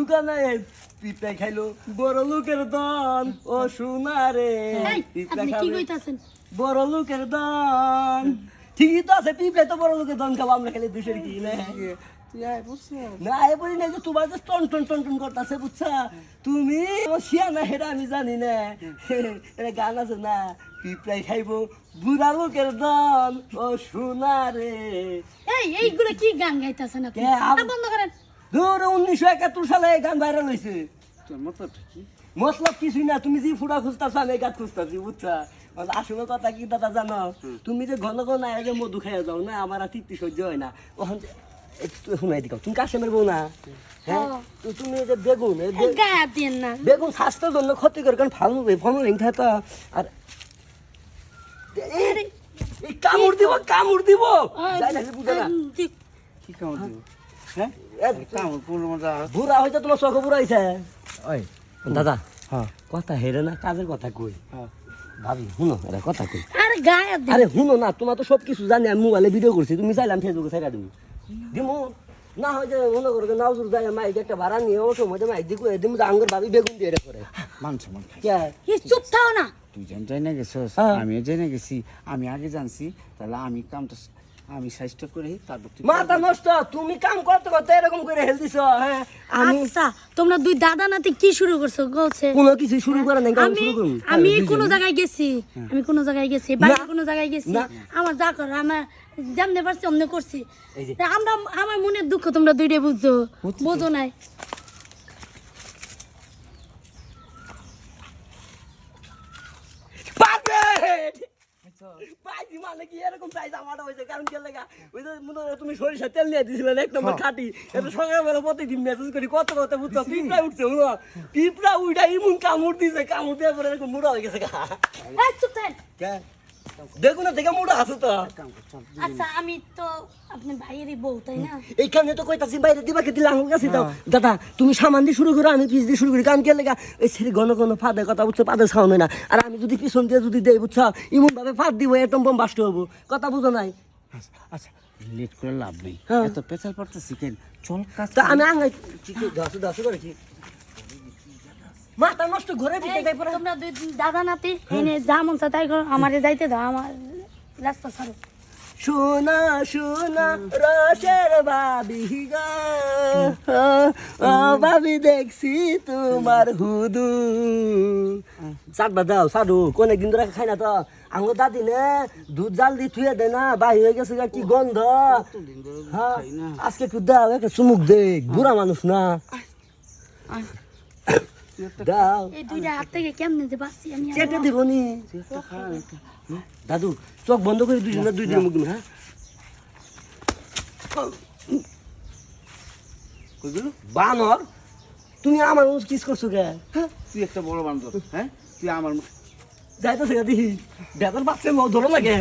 দোকানে পিঁপড়া খাইলো। বড় লোকের দন ও সোনা রে এই, পিঁপড়া আপনি কি খাবে। কইতাছেন? বড় লোকের দন। ঠিকই তো আছে পিঁপড়া তো বড় লোকের দন খাব আমরা খালি দুশের কি না? তুই আয় বুঝছ? না এ বলি না যে তোমার যে টন টন টন টন করতেছে বুঝছা? তুমি শিয়া না হেরা আমি জানি না। এটা গান আছে না পিঁপড়াই খাইবো বুড়া লোকের দন ও সোনা রে এই এইগুলো কি গান গাইতাছেন না বন্ধ করেন। ধর উনিশশো একাত্তর সালে এই গান ভাইরাল হয়েছে তোর মতো কি? মতলব কিছুই না তুমি যে ফুটা খুঁজতেছো আমি এই গাছ খুঁজতেছি বুঝছা? আসলে কথা কি দাদা জানো? তুমি যে ঘন ঘন আয় যে মধু খাইয়া যাও না আমার আর তৃপ্তি সহ্য হয় না। ওখান শোনাই দিও তুমি কাশেমের বউ না? হ্যাঁ। তো তুমি যে বেগুন বেগুন স্বাস্থ্যের জন্য ক্ষতিকর কারণ ফল লেখা তো। আর কামড় দিব কামড় দিব। কি কামড় দিব? হ্যাঁ? বুড়া হয়েছে তোমার চোখ বুড়া হয়েছে ওই। দাদা হ্যাঁ। কথা হেরে না কাজের কথা কই? হ্যাঁ। ভাবি শুনো এটা কথা কই। আরে গায়ে আরে শুনো না তোমার তো সব কিছু জানি আমি মোবাইলে ভিডিও করছি তুমি চাইলাম ফেসবুকে ছেড়ে দিবি দিমু। না হয় যে মনে করো নাউজুর যায় মাইক একটা ভাড়া নিয়ে ও সময় মাইক দিকু দিমু যে আঙ্গুর ভাবি বেগুন দিয়ে করে। মান সম্মান খাই কে? এই চুপ থাও না। তুই যেন যাই না গেছস। আমিও যাই না গেছি আমি আগে জানছি তাহলে আমি কামটা আমি সাইজটা করে তারপর মাথা নষ্ট তুমি কাম করতে করতে এরকম করে হেল দিছ হ্যাঁ? আমি আচ্ছা তোমরা দুই দাদা নাতি কি শুরু করছ? গোছে কোনো কিছু শুরু করে নাই আমি আমি কোন জায়গায় গেছি। আমি কোন জায়গায় গেছি বাইরে কোনো জায়গায় গেছি। আমার যা কর আমার জানতে পারছি অমনে করছি। এই যে। তা আমরা আমার মনের দুঃখ তোমরা দুইটাই বুঝছ। বোঝো নাই। পাইছি মানে কি এরকম চাইছে আমার হয়েছে। কারণ কি লাগা ওই যে মনে হয় তুমি সরিষা তেল নিয়ে দিছিলে এক নম্বর খাটি। এটা সকালবেলা প্রতিদিন মেসেজ করি কত কত বুঝছ? পিঁপড়া উঠছে বুঝলো পিঁপড়া উঠা ইমুন কামড় দিছে কামড় দেওয়ার পরে এরকম মুড়া হয়ে গেছে গা। চুপ। দেখুন না দেখে মুড়া আছে তো। কর আচ্ছা আমি তো আপনার ভাইয়েরই বউ তাই না? এইখানে তো কইতাছি বাইরে দিবা কে দিলে আঙুল কাছে দাও। দাদা তুমি সামান দিয়ে শুরু করো আমি পিছ দিয়ে শুরু করি। কারণ কে লেগা ওই ছেড়ে ঘন ঘন ফাঁদে কথা বুঝছ পাদে হয় না। আর আমি যদি পিছন দিয়ে যদি দেই বুঝছ ইমন ভাবে ফাঁদ দিব এটম বম বাস্ট হব। কথা বুঝো নাই? আচ্ছা, আচ্ছা লেট করে লাভ নেই। হ্যাঁ। এত পেছাল পড়তেছি কেন? চল কাজ তা আমি আঙাই ঠিক দশ দশ করেছি মাথা নষ্ট ঘরে দিতে গাই পরে। তোমরা দুই দাদা নাতি এনে যা মন চায় তাই করো আমারে যাইতে দাও আমার রাস্তা ছাড়ো। সোনা সোনা রসের বাবি বাবি দেখছি তোমার হুদু। চাটবা দাও সাধু কোনে ধরে খাই না তো। আঙ্গো দাদি নে দুধ জাল দি থুয়ে দে না বাহি হয়ে গেছে গা, কি গন্ধ। হ্যাঁ আজকে একটু দাও একটা চুমুক দেখ বুড়া মানুষ না। দাও। এই দুইটা হাত থেকে কেমনে যে বাঁচছি আমি চেটে দিব নি। দাদু চোখ বন্ধ করে দুজনে দুই দিন মুখ হ্যাঁ? বানর তুমি আমার মুখ কিস করছ কে? হ্যাঁ, তুই একটা বড় বান্ধব হ্যাঁ? তুই আমার যাইতেছে গা দেখি বেতন পাচ্ছে ধরো লাগে